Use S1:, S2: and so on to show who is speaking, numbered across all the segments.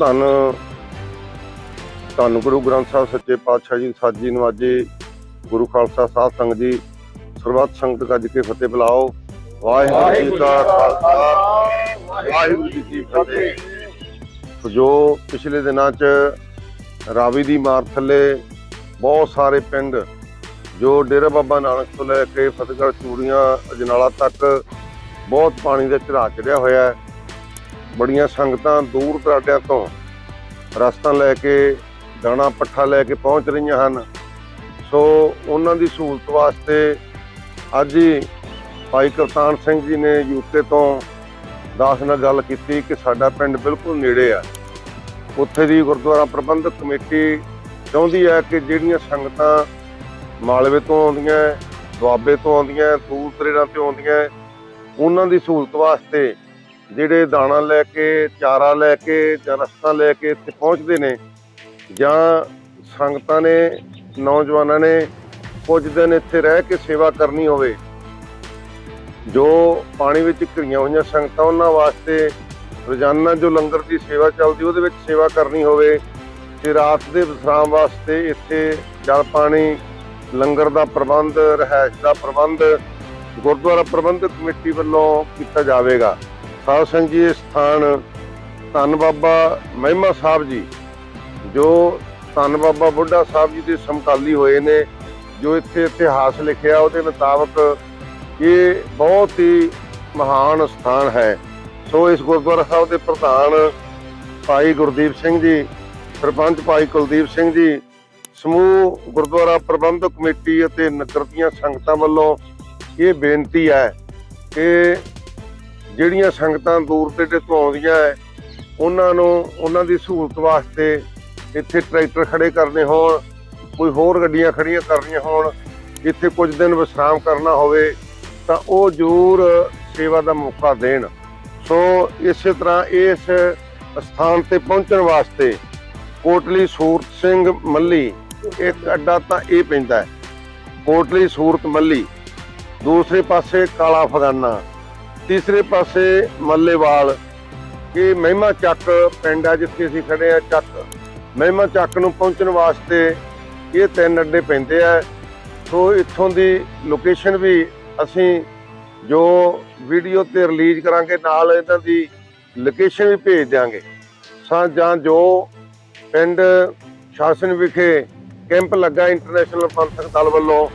S1: ਧੰਨ ਧੰਨ ਗੁਰੂ ਗ੍ਰੰਥ ਸਾਹਿਬ, ਸੱਚੇ ਪਾਤਸ਼ਾਹ ਜੀ ਸਾਜੀ ਨਵਾਜੇ ਗੁਰੂ ਖਾਲਸਾ ਸਾਹਿਬ ਸੰਗਤ ਜੀ, ਸਰਬੱਤ ਸੰਗਤ ਗੱਜ ਕੇ ਫਤਿਹ ਬੁਲਾਓ। ਵਾਹਿਗੁਰੂ ਜੀ ਕਾ ਖਾਲਸਾ, ਵਾਹਿਗੁਰੂ ਜੀ ਕੀ ਫਤਿਹ। ਜੋ ਪਿਛਲੇ ਦਿਨਾਂ 'ਚ ਰਾਵੀ ਦੀ ਮਾਰ ਥੱਲੇ ਬਹੁਤ ਸਾਰੇ ਪਿੰਡ ਜੋ ਡੇਰਾ ਬਾਬਾ ਨਾਨਕ ਤੋਂ ਲੈ ਕੇ ਫਤਿਹਗੜ੍ਹ ਚੂੜੀਆਂ, ਅਜਨਾਲਾ ਤੱਕ ਬਹੁਤ ਪਾਣੀ ਦਾ ਚੜਾ ਚੜਿਆ ਹੋਇਆ ਹੈ। ਬੜੀਆਂ ਸੰਗਤਾਂ ਦੂਰ ਦਰਾਡਿਆਂ ਤੋਂ ਰਸਤਾ ਲੈ ਕੇ, ਦਾਣਾ ਪੱਠਾ ਲੈ ਕੇ ਪਹੁੰਚ ਰਹੀਆਂ ਹਨ। ਸੋ ਉਹਨਾਂ ਦੀ ਸਹੂਲਤ ਵਾਸਤੇ ਅੱਜ ਹੀ ਭਾਈ ਕਰਤਾਨ ਸਿੰਘ ਜੀ ਨੇ ਯੂਕੇ ਤੋਂ ਦਾਸ ਨਾਲ ਗੱਲ ਕੀਤੀ ਕਿ ਸਾਡਾ ਪਿੰਡ ਬਿਲਕੁਲ ਨੇੜੇ ਆ। ਉੱਥੇ ਦੀ ਗੁਰਦੁਆਰਾ ਪ੍ਰਬੰਧਕ ਕਮੇਟੀ ਚਾਹੁੰਦੀ ਹੈ ਕਿ ਜਿਹੜੀਆਂ ਸੰਗਤਾਂ ਮਾਲਵੇ ਤੋਂ ਆਉਂਦੀਆਂ, ਦੁਆਬੇ ਤੋਂ ਆਉਂਦੀਆਂ, ਦੂਰ ਦਰੇੜਾਂ ਤੋਂ ਆਉਂਦੀਆਂ, ਉਹਨਾਂ ਦੀ ਸਹੂਲਤ ਵਾਸਤੇ ਜਿਹੜੇ ਦਾਣਾ ਲੈ ਕੇ, ਚਾਰਾ ਲੈ ਕੇ ਜਾਂ ਰਸਤਾ ਲੈ ਕੇ ਇੱਥੇ ਪਹੁੰਚਦੇ ਨੇ ਜਾਂ ਸੰਗਤਾਂ ਨੇ, ਨੌਜਵਾਨਾਂ ਨੇ ਕੁਝ ਦਿਨ ਇੱਥੇ ਰਹਿ ਕੇ ਸੇਵਾ ਕਰਨੀ ਹੋਵੇ, ਜੋ ਪਾਣੀ ਵਿੱਚ ਘਰੀਆਂ ਹੋਈਆਂ ਸੰਗਤਾਂ ਉਹਨਾਂ ਵਾਸਤੇ ਰੋਜ਼ਾਨਾ ਜੋ ਲੰਗਰ ਦੀ ਸੇਵਾ ਚੱਲਦੀ, ਉਹਦੇ ਵਿੱਚ ਸੇਵਾ ਕਰਨੀ ਹੋਵੇ ਤੇ ਰਾਤ ਦੇ ਵਿਸਰਾਮ ਵਾਸਤੇ ਇੱਥੇ ਜਲ ਪਾਣੀ, ਲੰਗਰ ਦਾ ਪ੍ਰਬੰਧ ਰਹਿائش ਦਾ ਪ੍ਰਬੰਧ, ਗੁਰਦੁਆਰਾ ਪ੍ਰਬੰਧਕ ਕਮੇਟੀ ਵੱਲੋਂ ਕੀਤਾ ਜਾਵੇਗਾ। ਸਾਧ ਸੰਗਤ ਜੀ ਸਥਾਨ ਧੰਨ ਬਾਬਾ ਮਹਿਮਾ ਸਾਹਿਬ ਜੀ, ਜੋ ਧੰਨ ਬਾਬਾ ਬੁੱਢਾ ਸਾਹਿਬ ਜੀ ਦੇ ਸਮਕਾਲੀ ਹੋਏ ਨੇ, ਜੋ ਇੱਥੇ ਇਤਿਹਾਸ ਲਿਖਿਆ, ਉਹਦੇ ਮੁਤਾਬਕ ਇਹ ਬਹੁਤ ਹੀ ਮਹਾਨ ਸਥਾਨ ਹੈ। ਸੋ ਇਸ ਗੁਰਦੁਆਰਾ ਸਾਹਿਬ ਦੇ ਪ੍ਰਧਾਨ ਭਾਈ ਗੁਰਦੀਪ ਸਿੰਘ ਜੀ, ਸਰਪੰਚ ਭਾਈ ਕੁਲਦੀਪ ਸਿੰਘ ਜੀ, ਸਮੂਹ ਗੁਰਦੁਆਰਾ ਪ੍ਰਬੰਧਕ ਕਮੇਟੀ ਅਤੇ ਨਗਰ ਦੀਆਂ ਸੰਗਤਾਂ ਵੱਲੋਂ ਇਹ ਬੇਨਤੀ ਹੈ ਕਿ ਜਿਹੜੀਆਂ ਸੰਗਤਾਂ ਦੂਰ ਤੇ ਤੋਂ ਆਉਂਦੀਆਂ ਹੈ ਉਹਨਾਂ ਨੂੰ, ਉਹਨਾਂ ਦੀ ਸਹੂਲਤ ਵਾਸਤੇ ਇੱਥੇ ਟਰੈਕਟਰ ਖੜੇ ਕਰਨੇ ਹੋਣ, ਕੋਈ ਹੋਰ ਗੱਡੀਆਂ ਖੜੀਆਂ ਕਰਨੀਆਂ ਹੋਣ ਇੱਥੇ ਕੁਝ ਦਿਨ ਵਿਸ਼ਰਾਮ ਕਰਨਾ ਹੋਵੇ, ਤਾਂ ਉਹ ਜ਼ਰੂਰ ਸੇਵਾ ਦਾ ਮੌਕਾ ਦੇਣ। ਸੋ ਇਸੇ ਤਰ੍ਹਾਂ ਇਸ ਸਥਾਨ ਤੇ ਪਹੁੰਚਣ ਵਾਸਤੇ ਕੋਟਲੀ ਸੂਰਤ ਸਿੰਘ ਮੱਲੀ, ਇੱਕ ਅੱਡਾ ਤਾਂ ਇਹ ਪੈਂਦਾ ਹੈ ਕੋਟਲੀ ਸੂਰਤ ਮੱਲੀ, ਦੂਸਰੇ ਪਾਸੇ ਕਾਲਾ ਫਗਾਨਾ ਤੀਸਰੇ ਪਾਸੇ ਮੱਲੇਵਾਲ, ਕਿ ਮਹਿਮਾ ਚੱਕ ਪਿੰਡ ਆ ਜਿੱਥੇ ਅਸੀਂ ਖੜੇ ਆ ਚੱਕ। ਮਹਿਮਾ ਚੱਕ ਨੂੰ ਪਹੁੰਚਣ ਵਾਸਤੇ ਇਹ ਤਿੰਨ ਅੱਡੇ ਪੈਂਦੇ ਆ। ਸੋ ਇੱਥੋਂ ਦੀ ਲੋਕੇਸ਼ਨ ਵੀ ਅਸੀਂ ਜੋ ਵੀਡੀਓ ਤੇ ਰਿਲੀਜ਼ ਕਰਾਂਗੇ, ਨਾਲ ਇਹਨਾਂ ਦੀ ਲੋਕੇਸ਼ਨ ਵੀ ਭੇਜ ਦਿਆਂਗੇ। ਸਾ ਜਾਂ ਜੋ ਪਿੰਡ ਸ਼ਾਸਨ ਵਿਖੇ ਕੈਂਪ ਲੱਗਾ ਇੰਟਰਨੈਸ਼ਨਲ ਪੰਥਕ ਦਲ ਵੱਲੋਂ,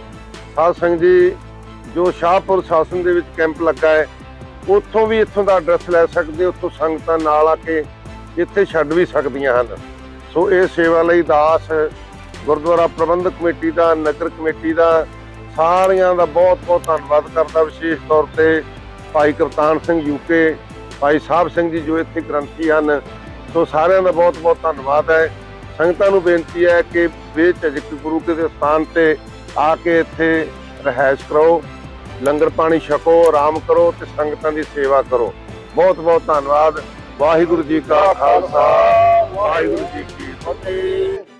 S1: ਸਾਧ ਸਿੰਘ ਜੀ, ਜੋ ਸ਼ਾਹਪੁਰ ਸ਼ਾਸਨ ਦੇ ਵਿੱਚ ਕੈਂਪ ਲੱਗਾ ਹੈ ਉੱਥੋਂ ਵੀ ਇੱਥੋਂ ਦਾ ਐਡਰੈਸ ਲੈ ਸਕਦੇ ਉੱਥੋਂ ਸੰਗਤਾਂ ਨਾਲ ਆ ਕੇ ਇੱਥੇ ਛੱਡ ਵੀ ਸਕਦੀਆਂ ਹਨ। ਸੋ ਇਹ ਸੇਵਾ ਲਈ ਦਾਸ, ਗੁਰਦੁਆਰਾ ਪ੍ਰਬੰਧਕ ਕਮੇਟੀ ਦਾ, ਨਗਰ ਕਮੇਟੀ ਦਾ ਸਾਰਿਆਂ ਦਾ ਬਹੁਤ ਬਹੁਤ ਧੰਨਵਾਦ ਕਰਦਾ। ਵਿਸ਼ੇਸ਼ ਤੌਰ ਤੇ ਭਾਈ ਕਪਤਾਨ ਸਿੰਘ ਯੂਕੇ ਭਾਈ ਸਾਹਿਬ ਸਿੰਘ ਜੀ ਜੋ ਇੱਥੇ ਗ੍ਰੰਥੀ ਹਨ। ਸੋ ਸਾਰਿਆਂ ਦਾ ਬਹੁਤ ਬਹੁਤ ਧੰਨਵਾਦ ਹੈ। ਸੰਗਤਾਂ ਨੂੰ ਬੇਨਤੀ ਹੈ ਕਿ ਬੇਝਿਜਕ ਗੁਰੂ ਕੇ ਸਥਾਨ ਤੇ ਆ ਕੇ ਇੱਥੇ ਰਹਿائش ਕਰੋ। ਲੰਗਰ ਪਾਣੀ ਛਕੋ, ਆਰਾਮ ਕਰੋ ਤੇ ਸੰਗਤਾਂ ਦੀ ਸੇਵਾ ਕਰੋ। ਬਹੁਤ ਬਹੁਤ ਧੰਨਵਾਦ। ਵਾਹਿਗੁਰੂ ਜੀ ਕਾ ਖਾਲਸਾ। ਵਾਹਿਗੁਰੂ ਜੀ ਕੀ ਫਤਿਹ।